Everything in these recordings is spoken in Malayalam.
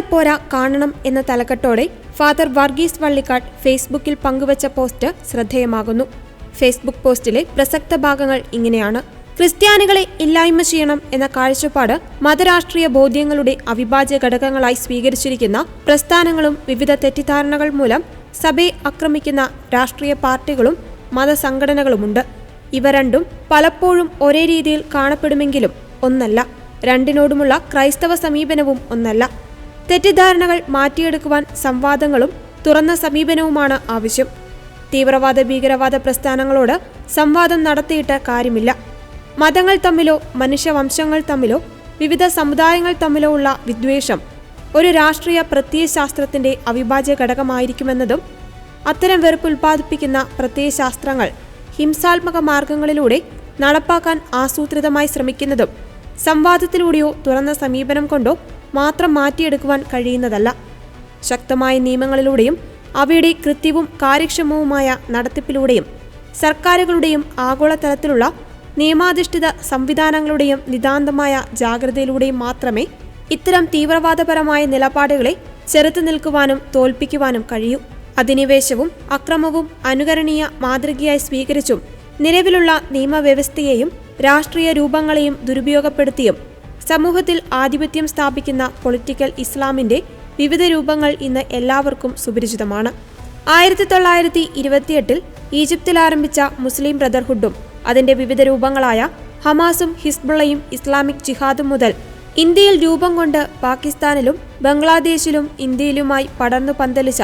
പോരാ കാണണം എന്ന തലക്കെട്ടോടെ ഫാദർ വർഗീസ് വള്ളിക്കാട് ഫേസ്ബുക്കിൽ പങ്കുവച്ച പോസ്റ്റ് ശ്രദ്ധേയമാകുന്നു. ഫേസ്ബുക്ക് പോസ്റ്റിലെ പ്രസക്ത ഭാഗങ്ങൾ ഇങ്ങനെയാണ്. ക്രിസ്ത്യാനികളെ ഇല്ലായ്മ ചെയ്യണം എന്ന കാഴ്ചപ്പാട് മതരാഷ്ട്രീയ ബോധ്യങ്ങളുടെ അവിഭാജ്യ ഘടകങ്ങളായി സ്വീകരിച്ചിരിക്കുന്ന പ്രസ്ഥാനങ്ങളും വിവിധ തെറ്റിദ്ധാരണകൾ മൂലം സഭയെ ആക്രമിക്കുന്ന രാഷ്ട്രീയ പാർട്ടികളും മതസംഘടനകളുമുണ്ട്. ഇവ രണ്ടും പലപ്പോഴും ഒരേ രീതിയിൽ കാണപ്പെടുമെങ്കിലും ഒന്നല്ല. രണ്ടിനോടുമുള്ള ക്രൈസ്തവ സമീപനവും ഒന്നല്ല. തെറ്റിദ്ധാരണകൾ മാറ്റിയെടുക്കുവാൻ സംവാദങ്ങളും തുറന്ന സമീപനവുമാണ് ആവശ്യം. തീവ്രവാദ ഭീകരവാദ പ്രസ്ഥാനങ്ങളോട് സംവാദം നടത്തിയിട്ട് കാര്യമില്ല. മതങ്ങൾ തമ്മിലോ മനുഷ്യവംശങ്ങൾ തമ്മിലോ വിവിധ സമുദായങ്ങൾ തമ്മിലോ ഉള്ള വിദ്വേഷം ഒരു രാഷ്ട്രീയ പ്രത്യയശാസ്ത്രത്തിന്റെ അവിഭാജ്യ ഘടകമായിരിക്കുമെന്നതും അത്തരം വെറുപ്പ് ഉൽപ്പാദിപ്പിക്കുന്ന പ്രത്യയശാസ്ത്രങ്ങൾ ഹിംസാത്മക മാർഗങ്ങളിലൂടെ നടപ്പാക്കാൻ ആസൂത്രിതമായി ശ്രമിക്കുന്നതും സംവാദത്തിലൂടെയോ തുറന്ന സമീപനം കൊണ്ടോ മാത്രം മാറ്റിയെടുക്കുവാൻ കഴിയുന്നതല്ല. ശക്തമായ നിയമങ്ങളിലൂടെയും അവയുടെ കൃത്യവും കാര്യക്ഷമവുമായ നടത്തിപ്പിലൂടെയും സർക്കാരുകളുടെയും ആഗോളതലത്തിലുള്ള നിയമാധിഷ്ഠിത സംവിധാനങ്ങളുടെയും നിതാന്തമായ ജാഗ്രതയിലൂടെയും മാത്രമേ ഇത്തരം തീവ്രവാദപരമായ നിലപാടുകളെ ചെറുത്തു നിൽക്കുവാനും തോൽപ്പിക്കുവാനും കഴിയൂ. അധിനിവേശവും അക്രമവും അനുകരണീയ മാതൃകയായി സ്വീകരിച്ചും നിലവിലുള്ള നിയമവ്യവസ്ഥയെയും രാഷ്ട്രീയ രൂപങ്ങളെയും ദുരുപയോഗപ്പെടുത്തിയും സമൂഹത്തിൽ ആധിപത്യം സ്ഥാപിക്കുന്ന പൊളിറ്റിക്കൽ ഇസ്ലാമിന്റെ വിവിധ രൂപങ്ങൾ ഇന്ന് എല്ലാവർക്കും സുപരിചിതമാണ്. ആയിരത്തി തൊള്ളായിരത്തി ഇരുപത്തിയെട്ടിൽ ഈജിപ്തിൽ ആരംഭിച്ച മുസ്ലിം ബ്രദർഹുഡും അതിന്റെ വിവിധ രൂപങ്ങളായ ഹമാസും ഹിസ്ബുള്ളയും ഇസ്ലാമിക് ജിഹാദും മുതൽ ഇന്ത്യയിൽ രൂപം കൊണ്ട് പാകിസ്ഥാനിലും ബംഗ്ലാദേശിലും ഇന്ത്യയിലുമായി പടർന്നു പന്തലിച്ച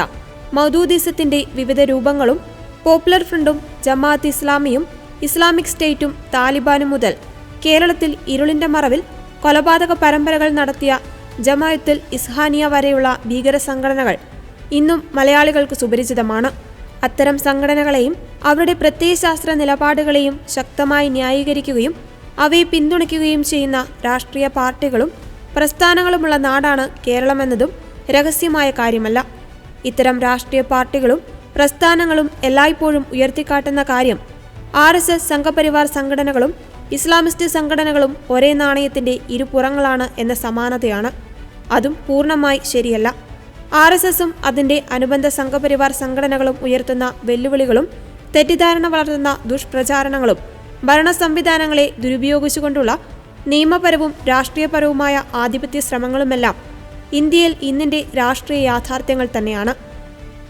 മൗദൂദിസത്തിന്റെ വിവിധ രൂപങ്ങളും പോപ്പുലർ ഫ്രണ്ടും ജമാഅത്ത് ഇസ്ലാമിയും ഇസ്ലാമിക് സ്റ്റേറ്റും താലിബാനും മുതൽ കേരളത്തിൽ ഇരുളിന്റെ മറവിൽ കൊലപാതക പരമ്പരകൾ നടത്തിയ ജമായത്തിൽ ഇസ്ഹാനിയ വരെയുള്ള ഭീകര സംഘടനകൾ ഇന്നും മലയാളികൾക്ക് സുപരിചിതമാണ്. അത്തരം സംഘടനകളെയും അവരുടെ പ്രത്യയശാസ്ത്ര നിലപാടുകളെയും ശക്തമായി ന്യായീകരിക്കുകയും അവയെ പിന്തുണയ്ക്കുകയും ചെയ്യുന്ന രാഷ്ട്രീയ പാർട്ടികളും പ്രസ്ഥാനങ്ങളുമുള്ള നാടാണ് കേരളമെന്നതും രഹസ്യമായ കാര്യമല്ല. ഇത്തരം രാഷ്ട്രീയ പാർട്ടികളും പ്രസ്ഥാനങ്ങളും എല്ലായ്പ്പോഴും ഉയർത്തിക്കാട്ടുന്ന കാര്യം ആർ എസ് എസ് സംഘപരിവാർ സംഘടനകളും ഇസ്ലാമിസ്റ്റ് സംഘടനകളും ഒരേ നാണയത്തിന്റെ ഇരുപുറങ്ങളാണ് എന്ന സമാനതയാണ്. അതും പൂർണമായി ശരിയല്ല. ആർ എസ് എസും അതിന്റെ അനുബന്ധ സംഘപരിവാർ സംഘടനകളും ഉയർത്തുന്ന വെല്ലുവിളികളും തെറ്റിദ്ധാരണ വളർത്തുന്ന ദുഷ്പ്രചാരണങ്ങളും ഭരണ സംവിധാനങ്ങളെ ദുരുപയോഗിച്ചുകൊണ്ടുള്ള നിയമപരവും രാഷ്ട്രീയപരവുമായ ആധിപത്യ ശ്രമങ്ങളുമെല്ലാം ഇന്ത്യയിൽ ഇന്നിന്റെ രാഷ്ട്രീയ യാഥാർത്ഥ്യങ്ങൾ തന്നെയാണ്.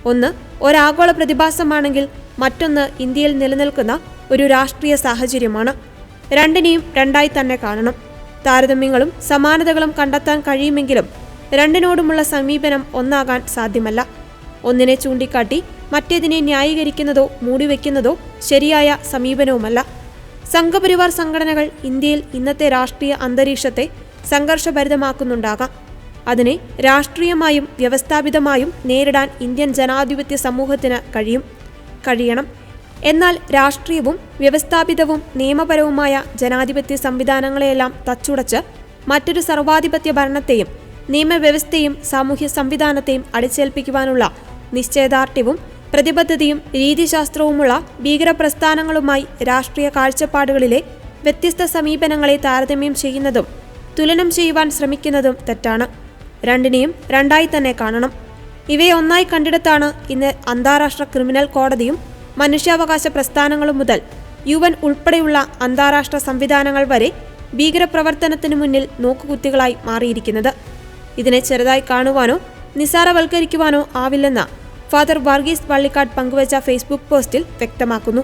ഒന്ന് ഒരാഗോള പ്രതിഭാസമാണെങ്കിൽ മറ്റൊന്ന് ഇന്ത്യയിൽ നിലനിൽക്കുന്ന ഒരു രാഷ്ട്രീയ സാഹചര്യമാണ്. രണ്ടിനെയും രണ്ടായി തന്നെ കാണണം. താരതമ്യങ്ങളും സമാനതകളും കണ്ടെത്താൻ കഴിയുമെങ്കിലും രണ്ടിനോടുമുള്ള സമീപനം ഒന്നാകാൻ സാധ്യമല്ല. ഒന്നിനെ ചൂണ്ടിക്കാട്ടി മറ്റേതിനെ ന്യായീകരിക്കുന്നതോ മൂടിവെക്കുന്നതോ ശരിയായ സമീപനവുമല്ല. സംഘപരിവാർ സംഘടനകൾ ഇന്ത്യയിൽ ഇന്നത്തെ രാഷ്ട്രീയ അന്തരീക്ഷത്തെ സംഘർഷഭരിതമാക്കുന്നുണ്ടാകാം. അതിനെ രാഷ്ട്രീയമായും വ്യവസ്ഥാപിതമായും നേരിടാൻ ഇന്ത്യൻ ജനാധിപത്യ സമൂഹത്തിന് കഴിയും. കഴിയണം. എന്നാൽ രാഷ്ട്രീയവും വ്യവസ്ഥാപിതവും നിയമപരവുമായ ജനാധിപത്യ സംവിധാനങ്ങളെയെല്ലാം തച്ചുടച്ച് മറ്റൊരു സർവാധിപത്യ ഭരണത്തെയും നിയമവ്യവസ്ഥയും സാമൂഹ്യ സംവിധാനത്തെയും അടിച്ചേൽപ്പിക്കുവാനുള്ള നിശ്ചയദാർഢ്യവും പ്രതിബദ്ധതയും രീതിശാസ്ത്രവുമുള്ള ഭീകരപ്രസ്ഥാനങ്ങളുമായി രാഷ്ട്രീയ കാഴ്ചപ്പാടുകളിലെ വ്യത്യസ്ത സമീപനങ്ങളെ താരതമ്യം ചെയ്യുന്നതും തുലനം ചെയ്യുവാൻ ശ്രമിക്കുന്നതും തെറ്റാണ്. രണ്ടിനെയും രണ്ടായി തന്നെ കാണണം. ഇവയെ ഒന്നായി കണ്ടിടത്താണ് ഇന്ന് അന്താരാഷ്ട്ര ക്രിമിനൽ കോടതിയും മനുഷ്യാവകാശ പ്രസ്ഥാനങ്ങൾ മുതൽ യു എൻ ഉൾപ്പെടെയുള്ള അന്താരാഷ്ട്ര സംവിധാനങ്ങൾ വരെ ഭീകരപ്രവർത്തനത്തിനു മുന്നിൽ നോക്കുകുത്തികളായി മാറിയിരിക്കുന്നത്. ഇതിനെ ചെറുതായി കാണുവാനോ നിസാരവൽക്കരിക്കുവാനോ ആവില്ലെന്ന് ഫാദർ വർഗീസ് പള്ളിക്കാട് പങ്കുവച്ച ഫേസ്ബുക്ക് പോസ്റ്റിൽ വ്യക്തമാക്കുന്നു.